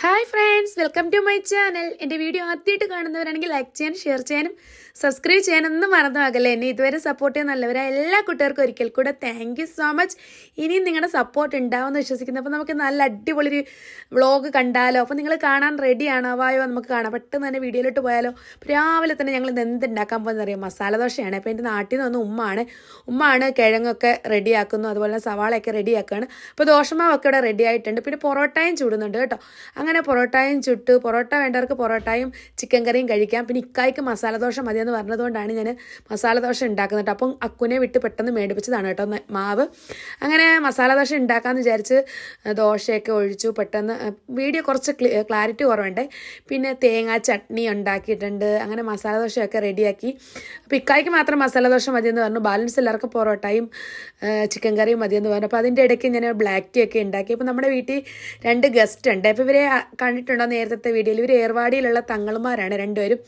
Hi friends welcome to my channel എന്റെ video ആദ്യമായിട്ട് കാണുന്നവരാണെങ്കിൽ ലൈക്ക് ചെയ്യാനും ഷെയർ ചെയ്യാനും സബ്സ്ക്രൈബ് ചെയ്യാനൊന്നും മറന്നുമാകല്ലേ എന്നെ ഇതുവരെ സപ്പോർട്ട് ചെയ്യുന്ന നല്ലവരായ എല്ലാ കുട്ടികൾക്കും ഒരിക്കൽ കൂടെ താങ്ക് സോ മച്ച് ഇനിയും നിങ്ങളുടെ സപ്പോർട്ട് ഉണ്ടാവുമെന്ന് വിശ്വസിക്കുന്നു. അപ്പോൾ നമുക്ക് നല്ല അടിപൊളി ഒരു വ്ളോഗ് കണ്ടാലോ? അപ്പോൾ നിങ്ങൾ കാണാൻ റെഡിയാണോ വായോ നമുക്ക് കാണാം. പെട്ടെന്ന് തന്നെ വീഡിയോയിലോട്ട് പോയാലോ? രാവിലെ തന്നെ ഞങ്ങൾ ഇന്ന് എന്ത് ഉണ്ടാക്കാൻ പോകുന്നത് അറിയാം? മസാല ദോശയാണ്. അപ്പോൾ എന്റെ നാട്ടിൽ നിന്ന് വന്ന ഉമ്മാണ്. ഉമ്മാണ് കിഴങ്ങൊക്കെ റെഡിയാക്കുന്നു അതുപോലെ സവാളയൊക്കെ റെഡിയാക്കുകയാണ് അപ്പോൾ ദോശമാവൊക്കെ ഇവിടെ റെഡി ആയിട്ടുണ്ട്. പിന്നെ പൊറോട്ടയും ചൂടുന്നുണ്ട് കേട്ടോ. അങ്ങനെ പൊറോട്ടയും ചുട്ട്. പൊറോട്ട വേണ്ടവർക്ക് പൊറോട്ടയും ചിക്കൻ കറിയും കഴിക്കാം. പിന്നെ ഇക്കായ്ക്ക് മസാല ദോശ മതിയെന്ന് പറഞ്ഞതുകൊണ്ടാണ് ഞാൻ മസാല ദോശ ഉണ്ടാക്കുന്നത്. കേട്ടോ അപ്പം അക്കുനെ വിട്ട് പെട്ടെന്ന് മേടിപ്പിച്ചതാണ് കേട്ടോ മാവ്. അങ്ങനെ മസാല ദോശ ഉണ്ടാക്കാമെന്ന് വിചാരിച്ച് ദോശയൊക്കെ ഒഴിച്ചു. പെട്ടെന്ന് വീഡിയോ കുറച്ച് ക്ലാരിറ്റി കുറവുണ്ട്. പിന്നെ തേങ്ങാ ചട്നി ഉണ്ടാക്കിയിട്ടുണ്ട്. അങ്ങനെ മസാല ദോശയൊക്കെ റെഡിയാക്കി. അപ്പോൾ ഇക്കായ്ക്ക് മാത്രം മസാല ദോശ മതിയെന്ന് പറഞ്ഞു. ബാലൻസ് എല്ലാവർക്കും പൊറോട്ടയും ചിക്കൻ കറിയും മതിയെന്ന് പറഞ്ഞു. അപ്പോൾ അതിന്റെ ഇടയ്ക്ക് ഞാൻ ബ്ലാക്ക് ടീ ഒക്കെ ഉണ്ടാക്കി. അപ്പോൾ നമ്മുടെ വീട്ടിൽ രണ്ട് ഗസ്റ്റ് ഉണ്ട്. അപ്പോൾ ഇവരെ കണ്ടിട്ടുണ്ടോ നേരത്തെ വീഡിയോയിൽ? ഇവർ ഏർവാടിയിലുള്ള തങ്ങളുമാരാണ് രണ്ടുപേരും.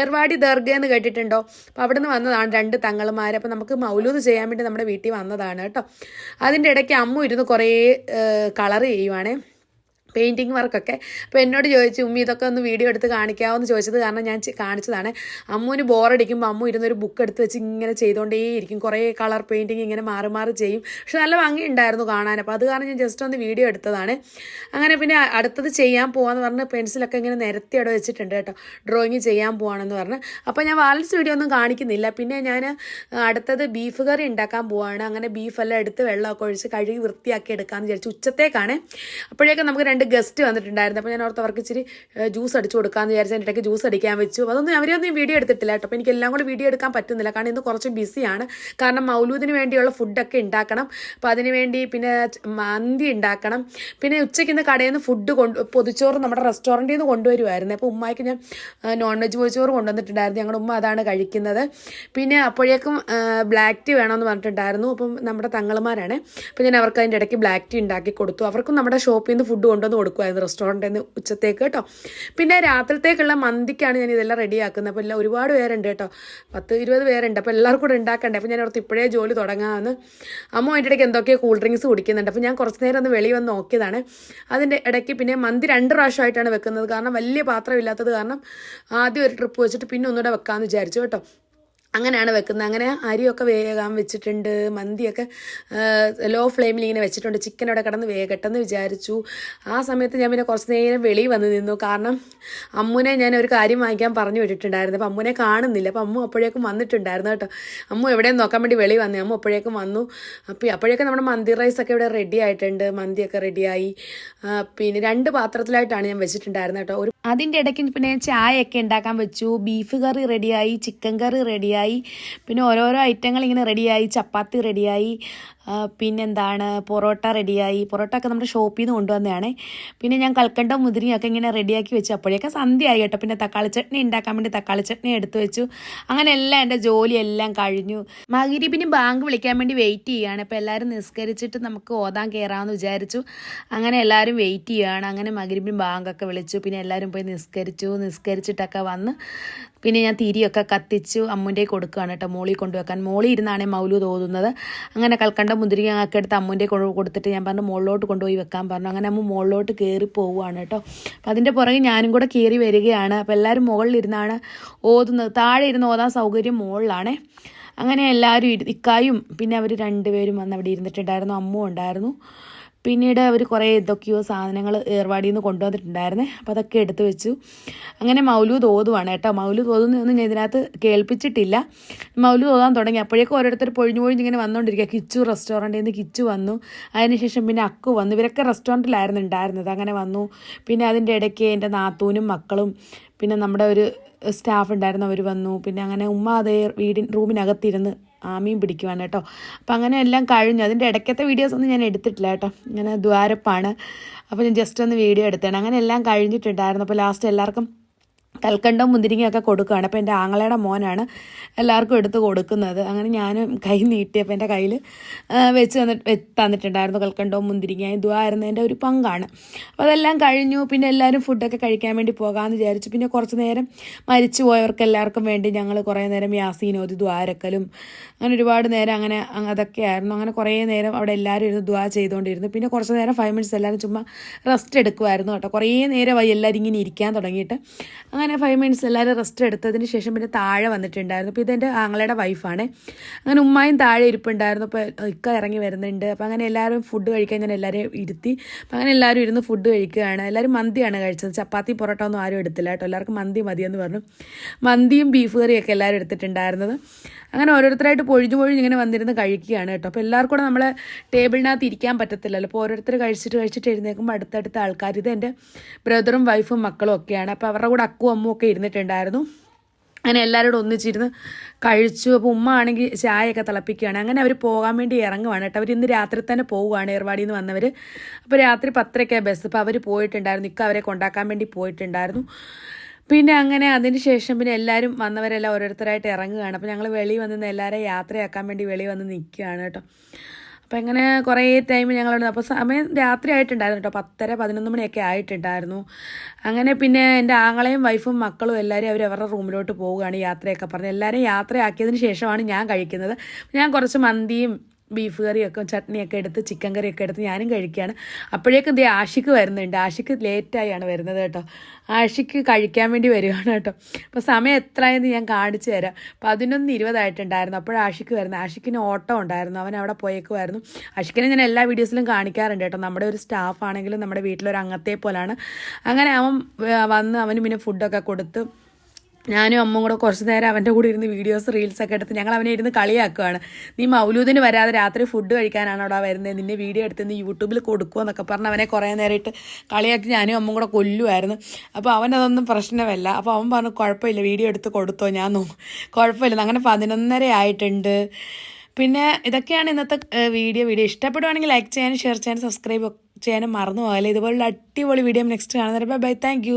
ഏർവാടി ദർഗ എന്ന് കേട്ടിട്ടുണ്ടോ? അപ്പോൾ അവിടെ നിന്ന് വന്നതാണ് രണ്ട് തങ്ങളുമാർ അപ്പോൾ നമുക്ക് മൗലൂദ് ചെയ്യാൻ വേണ്ടി നമ്മുടെ വീട്ടിൽ വന്നതാണ് കേട്ടോ. അതിന്റെ ഇടയ്ക്ക് അമ്മു ഇരുന്ന് കുറേ കളർ ചെയ്യുവാണേ. പെയിന്റിങ് വർക്കൊക്കെ. അപ്പോൾ എന്നോട് ചോദിച്ചു ഉമ്മി ഇതൊക്കെ ഒന്ന് വീഡിയോ എടുത്ത് കാണിക്കാമോ എന്ന് ചോദിച്ചത് കാരണം ഞാൻ കാണിച്ചതാണ്. അമ്മുവിന് ബോറടിക്കുമ്പോൾ അമ്മു ഇരുന്നൊരു ബുക്ക് എടുത്ത് വെച്ച് ഇങ്ങനെ ചെയ്തുകൊണ്ടേയിരിക്കും കുറേ കളർ പെയിന്റിങ് ഇങ്ങനെ മാറി മാറി ചെയ്യും. പക്ഷെ നല്ല ഭംഗി ഉണ്ടായിരുന്നു കാണാൻ. അപ്പോൾ അത് കാരണം ഞാൻ ജസ്റ്റ് ഒന്ന് വീഡിയോ എടുത്തതാണ്. അങ്ങനെ പിന്നെ അടുത്തത് ചെയ്യാൻ പോകാമെന്ന് പറഞ്ഞ് പെൻസിലൊക്കെ ഇങ്ങനെ നിരത്തി അവിടെ വെച്ചിട്ടുണ്ട് കേട്ടോ. ഡ്രോയിങ് ചെയ്യാൻ പോവാണെന്ന് പറഞ്ഞ്. അപ്പോൾ ഞാൻ ബാലൻസ് വീഡിയോ ഒന്നും കാണിക്കുന്നില്ല. പിന്നെ ഞാൻ അടുത്തത് ബീഫ് കറി ഉണ്ടാക്കാൻ പോവാണ്. അങ്ങനെ ബീഫെല്ലാം എടുത്ത് വെള്ളമൊക്കെ ഒഴിച്ച് കഴുകി വൃത്തിയാക്കി എടുക്കാമെന്ന് വിചാരിച്ചു ഉച്ചത്തേക്കാണ്. അപ്പോഴേക്കും നമുക്ക് രണ്ട് ഗസ്റ്റ് വന്നിട്ടുണ്ടായിരുന്നു. അപ്പോൾ ഞാൻ ഓർത്ത് അവർക്ക് ഇച്ചിരി ജ്യൂസ് അടിച്ചു കൊടുക്കാമെന്ന് വിചാരിച്ചു എന്റെ ഇടയ്ക്ക് ജ്യൂസ് അടിക്കാൻ വെച്ചു. അതൊന്നും അവരൊന്നും വീഡിയോ എടുത്തിട്ടില്ല കേട്ടോ. അപ്പോൾ എനിക്ക് എല്ലാം കൂടി വീഡിയോ എടുക്കാൻ പറ്റുന്നില്ല. കാരണം ഇന്ന് കുറച്ച് ബിസിയാണ് കാരണം മൗലൂദിന് വേണ്ടിയുള്ള ഫുഡൊക്കെ ഉണ്ടാക്കണം. അപ്പോൾ അതിന് വേണ്ടി പിന്നെ മന്തി ഉണ്ടാക്കണം. പിന്നെ ഉച്ചയ്ക്ക് ഇന്ന് കടയിൽ നിന്ന് ഫുഡ് കൊണ്ട് പൊതിച്ചോറ് നമ്മുടെ റെസ്റ്റോറന്റിൽ നിന്ന് കൊണ്ടുവരുമായിരുന്നു അപ്പോൾ ഉമ്മയ്ക്ക് ഞാൻ നോൺ വെജ് പൊതിച്ചോറ് കൊണ്ടുവന്നിട്ടുണ്ടായിരുന്നു. ഞങ്ങളുടെ ഉമ്മ അതാണ് കഴിക്കുന്നത്. പിന്നെ അപ്പോഴേക്കും ബ്ലാക്ക് ടീ വേണമെന്ന് പറഞ്ഞിട്ടുണ്ടായിരുന്നു. അപ്പം നമ്മുടെ തങ്ങളുമാരാണ് അപ്പോൾ ഞാൻ അവർക്ക് അതിന്റെ ഇടയ്ക്ക് ബ്ലാക്ക് ടീ ഉണ്ടാക്കി കൊടുത്തു. അവർക്കും നമ്മുടെ ഷോപ്പിൽ നിന്ന് ഫുഡ് കൊണ്ടുവന്ന്. കൊടുക്കുമായിരുന്നു റെസ്റ്റോറന്റിൽ നിന്ന് ഉച്ചത്തേക്ക് കേട്ടോ. പിന്നെ രാത്രിത്തേക്കുള്ള മന്തിക്കാണ് ഞാൻ ഇതെല്ലാം റെഡിയാക്കുന്നത്. അപ്പോൾ എല്ലാം ഒരുപാട് പേരുണ്ട് കേട്ടോ. പത്ത് ഇരുപത് പേരുണ്ട്. അപ്പോൾ എല്ലാവർക്കും കൂടെ ഉണ്ടാക്കണ്ടേ? അപ്പോൾ ഞാൻ ഓർത്ത് ഇപ്പോഴേ ജോലി തുടങ്ങാമെന്ന്. അമ്മ അതിന്റെ ഇടയ്ക്ക് എന്തൊക്കെയോ കൂൾ ഡ്രിങ്ക്സ് കുടിക്കുന്നുണ്ട്. അപ്പോൾ ഞാൻ കുറച്ച് നേരം ഒന്ന് വെളി വന്ന് നോക്കിയതാണ്. അതിന്റെ ഇടയ്ക്ക് പിന്നെ മന്തി രണ്ട് പ്രാവശ്യമായിട്ടാണ് വെക്കുന്നത്. കാരണം വലിയ പാത്രം ഇല്ലാത്തത് കാരണം ആദ്യം ഒരു ട്രിപ്പ് വെച്ചിട്ട് പിന്നെ ഒന്നുകൂടെ വെക്കാമെന്ന് വിചാരിച്ചു കേട്ടോ. അങ്ങനെയാണ് വെക്കുന്നത്. അങ്ങനെ അരിയൊക്കെ വേകാൻ വെച്ചിട്ടുണ്ട് മന്തിയൊക്കെ ലോ ഫ്ലെയിമിൽ ഇങ്ങനെ വെച്ചിട്ടുണ്ട്. ചിക്കൻ അവിടെ കിടന്ന് വേകട്ടെന്ന് വിചാരിച്ചു. ആ സമയത്ത് ഞാൻ പിന്നെ കുറച്ച് നേരം വെളിയിൽ വന്ന് നിന്നു. കാരണം അമ്മുനെ ഞാൻ ഒരു കാര്യം വാങ്ങിക്കാൻ പറഞ്ഞു വിട്ടിട്ടുണ്ടായിരുന്നു. അപ്പം അമ്മുനെ കാണുന്നില്ല. അപ്പം അമ്മു അപ്പോഴേക്കും വന്നിട്ടുണ്ടായിരുന്നു കേട്ടോ. അമ്മു എവിടെയും നോക്കാൻ വേണ്ടി വെളി വന്നു. അമ്മു അപ്പോഴേക്കും വന്നു. അപ്പോൾ അപ്പോഴേക്കും നമ്മുടെ മന്തി റൈസൊക്കെ ഇവിടെ റെഡി ആയിട്ടുണ്ട്. മന്തിയൊക്കെ റെഡിയായി പിന്നെ രണ്ട് പാത്രത്തിലായിട്ടാണ് ഞാൻ വെച്ചിട്ടുണ്ടായിരുന്നത് കേട്ടോ. ഒരു അതിന്റെ ഇടയ്ക്ക് പിന്നെ ചായയൊക്കെ ഉണ്ടാക്കാൻ വെച്ചു. ബീഫ് കറി റെഡിയായി ചിക്കൻ കറി റെഡിയായി പിന്നെ ഓരോരോ ഐറ്റങ്ങൾ ഇങ്ങനെ റെഡിയായി. ചപ്പാത്തി റെഡിയായി. പിന്നെന്താണ്? പൊറോട്ട റെഡിയായി. പൊറോട്ട ഒക്കെ നമ്മുടെ ഷോപ്പിൽ നിന്ന് കൊണ്ടുവന്നതാണ്. പിന്നെ ഞാൻ കൽക്കണ്ട മുതിരിയും ഒക്കെ ഇങ്ങനെ റെഡിയാക്കി വെച്ചു. അപ്പോഴേക്കും സന്ധ്യയായി കേട്ടോ. പിന്നെ തക്കാളി ചട്നി ഉണ്ടാക്കാൻ വേണ്ടി തക്കാളി ചട്നി എടുത്തു വെച്ചു. അങ്ങനെ എല്ലാം എന്റെ ജോലിയെല്ലാം കഴിഞ്ഞു. മകിരിബിന് ബാങ്ക് വിളിക്കാൻ വേണ്ടി വെയിറ്റ് ചെയ്യുകയാണ്. അപ്പോൾ എല്ലാവരും നിസ്കരിച്ചിട്ട് നമുക്ക് ഓതാൻ കയറാമെന്ന് വിചാരിച്ചു. അങ്ങനെ എല്ലാവരും വെയിറ്റ് ചെയ്യുകയാണ്. അങ്ങനെ മകിരിബിന് ബാങ്കൊക്കെ വിളിച്ചു. പിന്നെ എല്ലാവരും പോയി നിസ്കരിച്ചു. നിസ്കരിച്ചിട്ടൊക്കെ വന്ന് പിന്നെ ഞാൻ തിരിയൊക്കെ കത്തിച്ചു. അമ്മുന്റെ കൊടുക്കുകയാണ് കേട്ടോ. മോളി കൊണ്ടുവെക്കാൻ. മോളി ഇരുന്നാണ് മൗലു തോന്നുന്നത്. അങ്ങനെ കൽക്കണ്ട മുന്തിരിങ്ങയൊക്കെ എടുത്ത് അമ്മുന്റെ കൊടുത്തിട്ട് ഞാൻ പറഞ്ഞു മുകളിലോട്ട് കൊണ്ടുപോയി വെക്കാൻ പറഞ്ഞു. അങ്ങനെ അമ്മ മുകളിലോട്ട് കയറി പോവുകയാണ് കേട്ടോ. അപ്പം അതിന്റെ പുറകെ ഞാനും കൂടെ കയറി വരികയാണ്. അപ്പോൾ എല്ലാവരും മുകളിലിരുന്നാണ് ഓതുന്നത്. താഴെ ഇരുന്ന് ഓതാൻ സൗകര്യം മുകളിലാണേ അങ്ങനെ എല്ലാവരും ഇക്കായും പിന്നെ അവർ രണ്ടുപേരും വന്ന് അവിടെ ഇരുന്നിട്ടുണ്ടായിരുന്നു. അമ്മ ഉണ്ടായിരുന്നു. പിന്നീട് അവർ കുറേ എന്തൊക്കെയോ സാധനങ്ങൾ ഏർവാടിയിൽ നിന്ന് കൊണ്ടുവന്നിട്ടുണ്ടായിരുന്നേ. അപ്പോൾ അതൊക്കെ എടുത്തു വെച്ചു. അങ്ങനെ മൗലൂദ് ഓതുവാണ് കേട്ടോ. മൗലൂദ് ഓതുന്നതൊന്നും ഞാൻ ഇതിനകത്ത് കേൾപ്പിച്ചിട്ടില്ല. മൗലൂദ് ഓതാൻ തുടങ്ങി. അപ്പോഴേക്കും ഓരോരുത്തർ പൊഴിഞ്ഞു പൊഴിഞ്ഞ് ഇങ്ങനെ വന്നുകൊണ്ടിരിക്കുക കിച്ചു റെസ്റ്റോറന്റിൽ നിന്ന് കിച്ചു വന്നു. അതിനുശേഷം പിന്നെ അക്കു വന്നു. ഇവരൊക്കെ റെസ്റ്റോറന്റിലായിരുന്നു ഉണ്ടായിരുന്നത്. അങ്ങനെ വന്നു. പിന്നെ അതിന്റെ ഇടയ്ക്ക് എന്റെ നാത്തൂനും മക്കളും പിന്നെ നമ്മുടെ ഒരു സ്റ്റാഫ് ഉണ്ടായിരുന്നു അവർ വന്നു. പിന്നെ അങ്ങനെ ഉമ്മ അതേ വീടിൻ റൂമിനകത്തിരുന്ന് ആമയും പിടിക്കുവാണ് കേട്ടോ. അപ്പം അങ്ങനെ എല്ലാം കഴിഞ്ഞു. അതിന്റെ ഇടയ്ക്കത്തെ വീഡിയോസ് ഒന്നും ഞാൻ എടുത്തിട്ടില്ല കേട്ടോ. ഇങ്ങനെ ദ്വാരപ്പാണ്. അപ്പോൾ ഞാൻ ജസ്റ്റ് ഒന്ന് വീഡിയോ എടുത്തേണ് അങ്ങനെ എല്ലാം കഴിഞ്ഞിട്ടുണ്ടായിരുന്നു. അപ്പോൾ ലാസ്റ്റ് എല്ലാവർക്കും കൽക്കണ്ടം മുന്തിരിങ്ങയൊക്കെ കൊടുക്കുകയാണ് അപ്പോൾ എന്റെ ആങ്ങളയുടെ മോനാണ് എല്ലാവർക്കും എടുത്ത് കൊടുക്കുന്നത്. അങ്ങനെ ഞാനും കൈ നീട്ടിയപ്പോൾ എന്റെ കയ്യിൽ വെച്ച് തന്നിട്ട് തന്നിട്ടുണ്ടായിരുന്നു കൽക്കണ്ടവും മുന്തിരിങ്ങയും. ഇതുമായിരുന്നു എന്റെ ഒരു പങ്കാണ്. അപ്പോൾ അതെല്ലാം കഴിഞ്ഞു. പിന്നെ എല്ലാവരും ഫുഡൊക്കെ കഴിക്കാൻ വേണ്ടി പോകാമെന്ന് വിചാരിച്ചു. പിന്നെ കുറച്ച് നേരം മരിച്ചു പോയവർക്ക് എല്ലാവർക്കും വേണ്ടി ഞങ്ങൾ കുറേ നേരം യാസീനോതി ദ്വാരക്കലും അങ്ങനെ ഒരുപാട് നേരം അങ്ങനെ അതൊക്കെ ആയിരുന്നു. അങ്ങനെ കുറേ നേരം അവിടെ എല്ലാവരും ഇരുന്ന് ദ്വാ ചെയ്തുകൊണ്ടിരുന്നു. പിന്നെ കുറച്ച് നേരം ഫൈവ് മിനിറ്റ്സ് എല്ലാവരും ചുമ്മാ റെസ്റ്റ് എടുക്കുമായിരുന്നു കേട്ടോ. കുറേ വൈ എല്ലാവരും ഇങ്ങനെ ഇരിക്കാൻ തുടങ്ങിയിട്ട്. അങ്ങനെ ഫൈവ് മിനിറ്റ്സ് എല്ലാവരും റെസ്റ്റ് എടുത്തതിന് ശേഷം പിന്നെ താഴെ വന്നിട്ടുണ്ടായിരുന്നു. അപ്പോൾ ഇതെന്റെ ആങ്ങളയുടെ വൈഫാണ് അങ്ങനെ ഉമ്മായും താഴെ ഇരിപ്പുണ്ടായിരുന്നു. അപ്പോൾ ഇക്ക ഇറങ്ങി വരുന്നുണ്ട്. അപ്പോൾ അങ്ങനെ എല്ലാവരും ഫുഡ് കഴിക്കാൻ ഞാൻ എല്ലാവരെയും ഇരുത്തി. അപ്പോൾ അങ്ങനെ എല്ലാവരും ഇരുന്ന് ഫുഡ് കഴിക്കുകയാണ്. എല്ലാവരും മന്തിയാണ് കഴിച്ചത്. ചപ്പാത്തി പൊറോട്ട ഒന്നും ആരും എടുത്തില്ല കേട്ടോ. എല്ലാവർക്കും മന്തി മതിയെന്ന് പറഞ്ഞു. മന്തിയും ബീഫ് കറിയൊക്കെ എല്ലാവരും എടുത്തിട്ടുണ്ടായിരുന്നത്. അങ്ങനെ ഓരോരുത്തരായിട്ട് പൊഴിഞ്ഞു പൊഴിഞ്ഞ് ഇങ്ങനെ വന്നിരുന്ന് കഴിക്കുകയാണ് കേട്ടോ. അപ്പോൾ എല്ലാവർക്കും കൂടെ നമ്മളെ ടേബിളിനകത്ത് ഇരിക്കാൻ പറ്റത്തില്ലല്ലോ. അപ്പോൾ ഓരോരുത്തർ കഴിച്ചിട്ട് കഴിച്ചിട്ട് എഴുന്നേൽക്കുമ്പോൾ അടുത്തടുത്ത ആൾക്കാർ ഇത് എന്റെ ബ്രദറും വൈഫും മക്കളും ഒക്കെയാണ്. അപ്പോൾ അവരുടെ കൂടെ അക്കും അമ്മും ഒക്കെ ഇരുന്നിട്ടുണ്ടായിരുന്നു. അങ്ങനെ എല്ലാവരോടും ഒന്നിച്ചിരുന്ന് കഴിച്ചു. അപ്പോൾ ഉമ്മ ആണെങ്കിൽ ചായയൊക്കെ തിളപ്പിക്കുകയാണ്. അങ്ങനെ അവർ പോകാൻ വേണ്ടി ഇറങ്ങുവാണ് കേട്ടോ. അവർ ഇന്ന് രാത്രി തന്നെ പോവുകയാണ് ഏർവാടിയിൽ നിന്ന് വന്നവർ അപ്പോൾ രാത്രി പത്തരയ്ക്കാണ് ബസ്. അപ്പോൾ അവർ പോയിട്ടുണ്ടായിരുന്നു. ഇക്ക അവരെ കൊണ്ടാക്കാൻ വേണ്ടി പോയിട്ടുണ്ടായിരുന്നു. പിന്നെ അങ്ങനെ അതിന് ശേഷം പിന്നെ എല്ലാവരും വന്നവരെല്ലാം ഓരോരുത്തരായിട്ട് ഇറങ്ങുകയാണ്. അപ്പോൾ ഞങ്ങൾ വെളി വന്ന് എല്ലാവരെയും യാത്രയാക്കാൻ വേണ്ടി വെളി വന്ന് നിൽക്കുകയാണ് കേട്ടോ. അപ്പോൾ ഇങ്ങനെ കുറേ ടൈം ഞങ്ങളുണ്ട് അപ്പോൾ സമയം രാത്രി ആയിട്ടുണ്ടായിരുന്നു കേട്ടോ. പത്തര പതിനൊന്ന് മണിയൊക്കെ ആയിട്ടുണ്ടായിരുന്നു. അങ്ങനെ പിന്നെ എന്റെ ആങ്ങളെയും വൈഫും മക്കളും എല്ലാവരും അവർ അവരുടെ റൂമിലോട്ട് പോവുകയാണ് യാത്രയൊക്കെ പറഞ്ഞ്. എല്ലാവരെയും യാത്രയാക്കിയതിന് ശേഷമാണ് ഞാൻ കഴിക്കുന്നത്. ഞാൻ കുറച്ച് മന്തിയും ബീഫ് കറിയൊക്കെ ചട്നിയൊക്കെ എടുത്ത് ചിക്കൻ കറിയൊക്കെ എടുത്ത് ഞാനും കഴിക്കുകയാണ് അപ്പോഴേക്കും ദേ ആഷിക്ക് വരുന്നുണ്ട്. ആഷിക്ക് ലേറ്റായാണ് വരുന്നത് കേട്ടോ. ആഷിക്ക് കഴിക്കാൻ വേണ്ടി വരികയാണ് കേട്ടോ. അപ്പോൾ സമയം എത്രയെന്ന് ഞാൻ കാണിച്ചു തരാം. പതിനൊന്ന് ഇരുപതായിട്ടുണ്ടായിരുന്നു. അപ്പോൾ ആഷിക്ക് വരുന്നത്. ആഷിക്കിന് ഓട്ടോ ഉണ്ടായിരുന്നു. അവൻ അവിടെ പോയേക്കുമായിരുന്നു ആഷിക്കിനെ ഞാൻ എല്ലാ വീഡിയോസിലും കാണിക്കാറുണ്ട് കേട്ടോ. നമ്മുടെ ഒരു സ്റ്റാഫ് ആണെങ്കിലും നമ്മുടെ വീട്ടിലൊരു അംഗത്തെ പോലാണ്. അങ്ങനെ അവൻ വന്ന് അവന് പിന്നെ ഫുഡൊക്കെ കൊടുത്ത് ഞാനും അമ്മ കൂടെ കുറച്ച് നേരം അവന്റെ കൂടെ ഇരുന്ന് വീഡിയോസ് റീൽസൊക്കെ എടുത്ത് ഞങ്ങൾ അവനെ ഇരുന്ന് കളിയാക്കുകയാണ് നീ മൗലൂദിന് വരാതെ രാത്രി ഫുഡ് കഴിക്കാനാണ് അവിടെ വരുന്നത് നിന്നെ വീഡിയോ എടുത്ത് നീ യൂട്യൂബിൽ കൊടുക്കുക എന്നൊക്കെ പറഞ്ഞ് അവനെ കുറേ നേരമായിട്ട് കളിയാക്കി ഞാനും അമ്മ കൂടെ കൊല്ലുമായിരുന്നു അപ്പോൾ അവനതൊന്നും പ്രശ്നമല്ല. അപ്പോൾ അവൻ പറഞ്ഞു കുഴപ്പമില്ല വീഡിയോ എടുത്ത് കൊടുത്തോ ഞാൻ നോ കുഴപ്പമില്ല അങ്ങനെ പതിനൊന്നര ആയിട്ടുണ്ട്. പിന്നെ ഇതൊക്കെയാണ് ഇന്നത്തെ വീഡിയോ വീഡിയോ ഇഷ്ടപ്പെടുവാണെങ്കിൽ ലൈക്ക് ചെയ്യാനും ഷെയർ ചെയ്യാനും സബ്സ്ക്രൈബ് ചെയ്യാനും മറന്നു പോകല്ലേ. ഇതുപോലുള്ള അടിപൊളി വീഡിയോ നെക്സ്റ്റ് കാണുന്നവരെ ബൈ താങ്ക്